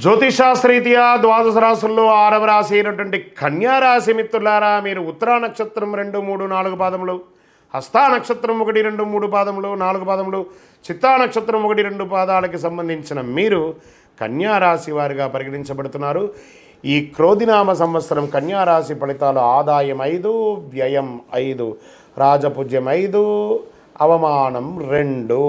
జ్యోతిషాస్త్రీత్యా ద్వాదశ రాశుల్లో ఆరవ రాశి అయినటువంటి కన్యారాశి మిత్రులారా మీరు ఉత్తరా నక్షత్రం రెండు మూడు నాలుగు పాదములు హస్తా నక్షత్రం ఒకటి రెండు మూడు పాదములు నాలుగు పాదములు చిత్తా నక్షత్రం ఒకటి రెండు పాదాలకి సంబంధించిన మీరు కన్యారాశి వారిగా పరిగణించబడుతున్నారు. ఈ క్రోధినామ సంవత్సరం కన్యారాశి ఫలితాలు ఆదాయం ఐదు వ్యయం ఐదు రాజపూజ్యం ఐదు అవమానం రెండు.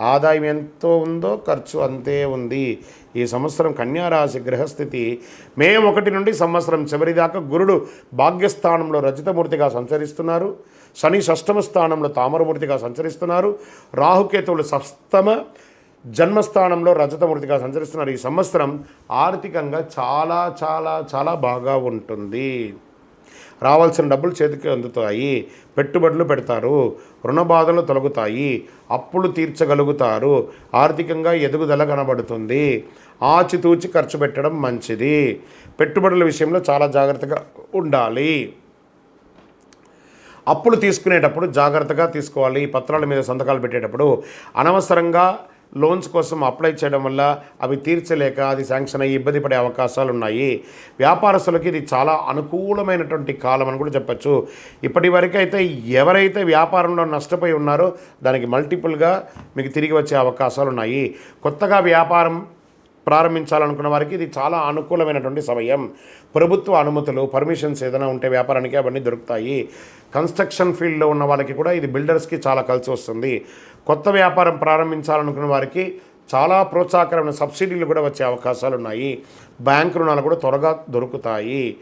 ఆదాయం ఎంతో ఉందో ఖర్చు అంతే ఉంది. ఈ సంవత్సరం కన్యారాశి గ్రహస్థితి మే ఒకటి నుండి సంవత్సరం చివరి దాకా గురుడు భాగ్యస్థానంలో రజితమూర్తిగా సంచరిస్తున్నారు. శని షష్టమ స్థానంలో తామరమూర్తిగా సంచరిస్తున్నారు. రాహుకేతువులు సప్తమ జన్మస్థానంలో రజతమూర్తిగా సంచరిస్తున్నారు. ఈ సంవత్సరం ఆర్థికంగా చాలా చాలా చాలా బాగా ఉంటుంది. రావాల్సిన డబ్బులు చేతికి అందుతాయి. పెట్టుబడులు పెడతారు. రుణ బాధలు తొలగుతాయి. అప్పులు తీర్చగలుగుతారు. ఆర్థికంగా ఎదుగుదల కనబడుతుంది. ఆచితూచి ఖర్చు పెట్టడం మంచిది. పెట్టుబడుల విషయంలో చాలా జాగ్రత్తగా ఉండాలి. అప్పులు తీసుకునేటప్పుడు జాగ్రత్తగా తీసుకోవాలి. పత్రాల మీద సంతకాలు పెట్టేటప్పుడు అనవసరంగా లోన్స్ కోసం అప్లై చేయడం వల్ల అవి తీర్చలేక అది శాంక్షన్ అయ్యి ఇబ్బంది పడే అవకాశాలు ఉన్నాయి. వ్యాపారస్తులకి ఇది చాలా అనుకూలమైనటువంటి కాలం అని కూడా చెప్పచ్చు. ఇప్పటి వరకైతే ఎవరైతే వ్యాపారంలో నష్టపోయి ఉన్నారో దానికి మల్టిపుల్గా మీకు తిరిగి వచ్చే అవకాశాలు ఉన్నాయి. కొత్తగా వ్యాపారం ప్రారంభించాలనుకున్న వారికి ఇది చాలా అనుకూలమైనటువంటి సమయం. ప్రభుత్వ అనుమతులు పర్మిషన్స్ ఏదైనా ఉంటే వ్యాపారానికి అవన్నీ దొరుకుతాయి. కన్స్ట్రక్షన్ ఫీల్డ్లో ఉన్న వాళ్ళకి కూడా ఇది బిల్డర్స్కి చాలా కలిసి వస్తుంది. కొత్త వ్యాపారం ప్రారంభించాలనుకున్న వారికి చాలా ప్రోత్సాహకరమైన సబ్సిడీలు కూడా వచ్చే అవకాశాలు ఉన్నాయి. బ్యాంక్ రుణాలు కూడా త్వరగా దొరుకుతాయి.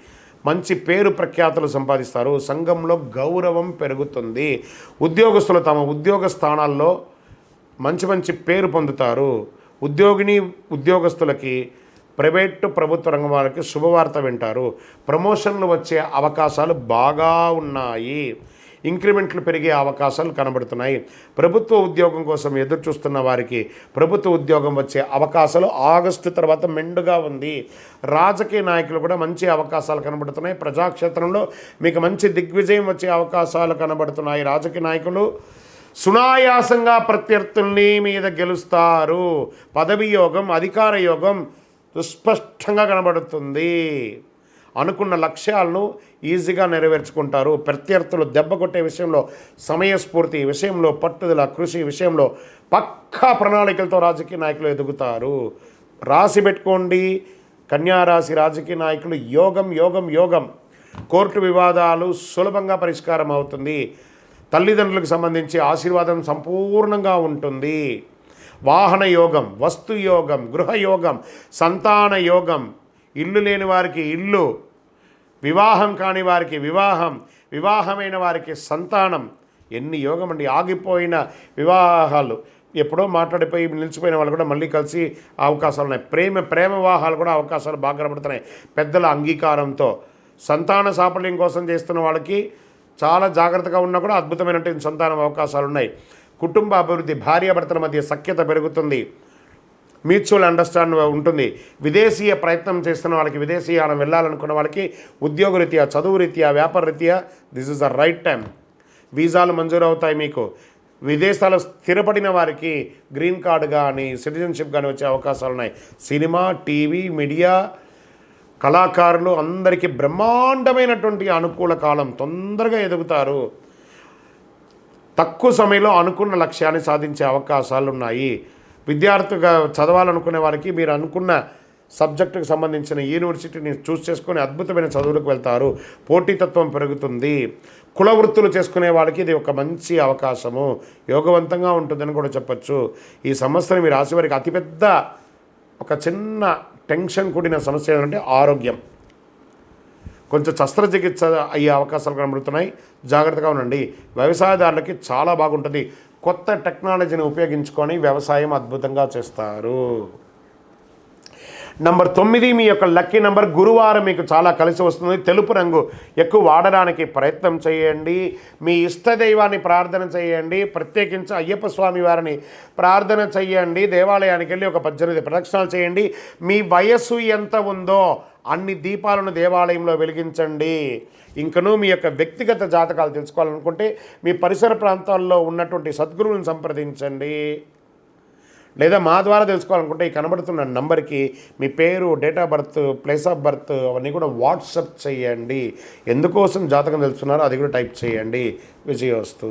మంచి పేరు ప్రఖ్యాతులు సంపాదిస్తారు. సంఘంలో గౌరవం పెరుగుతుంది. ఉద్యోగస్తులు తమ ఉద్యోగ స్థానాల్లో మంచి మంచి పేరు పొందుతారు. ఉద్యోగిని ఉద్యోగస్తులకి ప్రైవేట్ ప్రభుత్వ రంగం వారికి శుభవార్త వింటారు. ప్రమోషన్లు వచ్చే అవకాశాలు బాగా ఉన్నాయి. ఇంక్రిమెంట్లు పెరిగే అవకాశాలు కనబడుతున్నాయి. ప్రభుత్వ ఉద్యోగం కోసం ఎదురు చూస్తున్న వారికి ప్రభుత్వ ఉద్యోగం వచ్చే అవకాశాలు ఆగస్టు తర్వాత మెండుగా ఉంది. రాజకీయ నాయకులు కూడా మంచి అవకాశాలు కనబడుతున్నాయి. ప్రజాక్షేత్రంలో మీకు మంచి దిగ్విజయం వచ్చే అవకాశాలు కనబడుతున్నాయి. రాజకీయ నాయకులు సునాయాసంగా ప్రత్యర్థుల్ని మీద గెలుస్తారు. పదవి యోగం అధికార యోగం సుస్పష్టంగా కనబడుతుంది. అనుకున్న లక్ష్యాలను ఈజీగా నెరవేర్చుకుంటారు. ప్రత్యర్థులు దెబ్బ కొట్టే విషయంలో సమయస్ఫూర్తి విషయంలో పట్టుదల కృషి విషయంలో పక్కా ప్రణాళికలతో రాజకీయ నాయకులు ఎదుగుతారు. రాసి పెట్టుకోండి. కన్యారాశి రాజకీయ నాయకులు యోగం యోగం యోగం. కోర్టు వివాదాలు సులభంగా పరిష్కారం అవుతుంది. తల్లిదండ్రులకు సంబంధించి ఆశీర్వాదం సంపూర్ణంగా ఉంటుంది. వాహన యోగం వస్తు యోగం గృహయోగం సంతాన యోగం ఇల్లు లేని వారికి ఇల్లు వివాహం కాని వారికి వివాహం వివాహమైన వారికి సంతానం ఎన్ని యోగం అండి. ఆగిపోయిన వివాహాలు ఎప్పుడో మాట్లాడిపోయి నిలిచిపోయిన వాళ్ళు కూడా మళ్ళీ కలిసి అవకాశాలు ఉన్నాయి. ప్రేమ ప్రేమ వివాహాలు కూడా అవకాశాలు బాగా కనబడుతున్నాయి. పెద్దల అంగీకారంతో సంతాన సాఫల్యం కోసం చేస్తున్న వాళ్ళకి చాలా జాగ్రత్తగా ఉన్నా కూడా అద్భుతమైనటువంటి సంతానం అవకాశాలు ఉన్నాయి కుటుంబ అభివృద్ధి భార్యాభర్తల మధ్య సఖ్యత పెరుగుతుంది. మ్యూచువల్ అండర్స్టాండ్ ఉంటుంది. విదేశీయ ప్రయత్నం చేస్తున్న వాళ్ళకి విదేశీయానం వెళ్ళాలనుకున్న వాళ్ళకి ఉద్యోగరీత్యా చదువు రీత్యా వ్యాపార రీత్యా this is the right time వీసాలు మంజూరు అవుతాయి మీకు. విదేశాలు స్థిరపడిన వారికి గ్రీన్ కార్డు కానీ సిటిజన్షిప్ కానీ వచ్చే అవకాశాలు ఉన్నాయి సినిమా టీవీ మీడియా కళాకారులు అందరికీ బ్రహ్మాండమైనటువంటి అనుకూల కాలం తొందరగా ఎదుగుతారు. తక్కువ సమయంలో అనుకున్న లక్ష్యాన్ని సాధించే అవకాశాలు ఉన్నాయి విద్యార్థిగా చదవాలనుకునే వారికి మీరు అనుకున్న సబ్జెక్టుకు సంబంధించిన యూనివర్సిటీని చూస్ చేసుకొని అద్భుతమైన చదువులకు వెళ్తారు. పోటీతత్వం పెరుగుతుంది. కుల వృత్తులు చేసుకునే వాళ్ళకి ఇది ఒక మంచి అవకాశము. యోగవంతంగా ఉంటుందని కూడా చెప్పచ్చు. ఈ సంవత్సరం మీ రాశి వారికి అతిపెద్ద ఒక చిన్న టెన్షన్ కూడిన సమస్య ఏంటంటే ఆరోగ్యం. కొంచెం శస్త్రచికిత్స అయ్యే అవకాశాలు కనబడుతున్నాయి. జాగ్రత్తగా ఉండండి. వ్యవసాయదారులకి చాలా బాగుంటుంది. కొత్త టెక్నాలజీని ఉపయోగించుకొని వ్యవసాయం అద్భుతంగా చేస్తారు. నంబర్ తొమ్మిది మీ యొక్క లక్కీ నంబర్. గురువారం మీకు చాలా కలిసి వస్తుంది. తెలుపు రంగు ఎక్కువ వాడడానికి ప్రయత్నం చేయండి. మీ ఇష్ట దైవాన్ని ప్రార్థన చేయండి. ప్రత్యేకించి అయ్యప్ప స్వామి వారిని ప్రార్థన చేయండి. దేవాలయానికి వెళ్ళి ఒక పద్దెనిమిది ప్రదక్షిణాలు చేయండి. మీ వయస్సు ఎంత ఉందో అన్ని దీపాలను దేవాలయంలో వెలిగించండి. ఇంకనూ మీ యొక్క వ్యక్తిగత జాతకాలు తెలుసుకోవాలనుకుంటే మీ పరిసర ప్రాంతాల్లో ఉన్నటువంటి సద్గురువులను సంప్రదించండి. లేదా మా ద్వారా తెలుసుకోవాలనుకుంటే ఈ కనబడుతున్న నంబర్కి మీ పేరు date of birth place of birth అవన్నీ కూడా వాట్సప్ చేయండి. ఎందుకోసం జాతకం తెలుస్తున్నారో అది కూడా టైప్ చేయండి. విజయోస్తు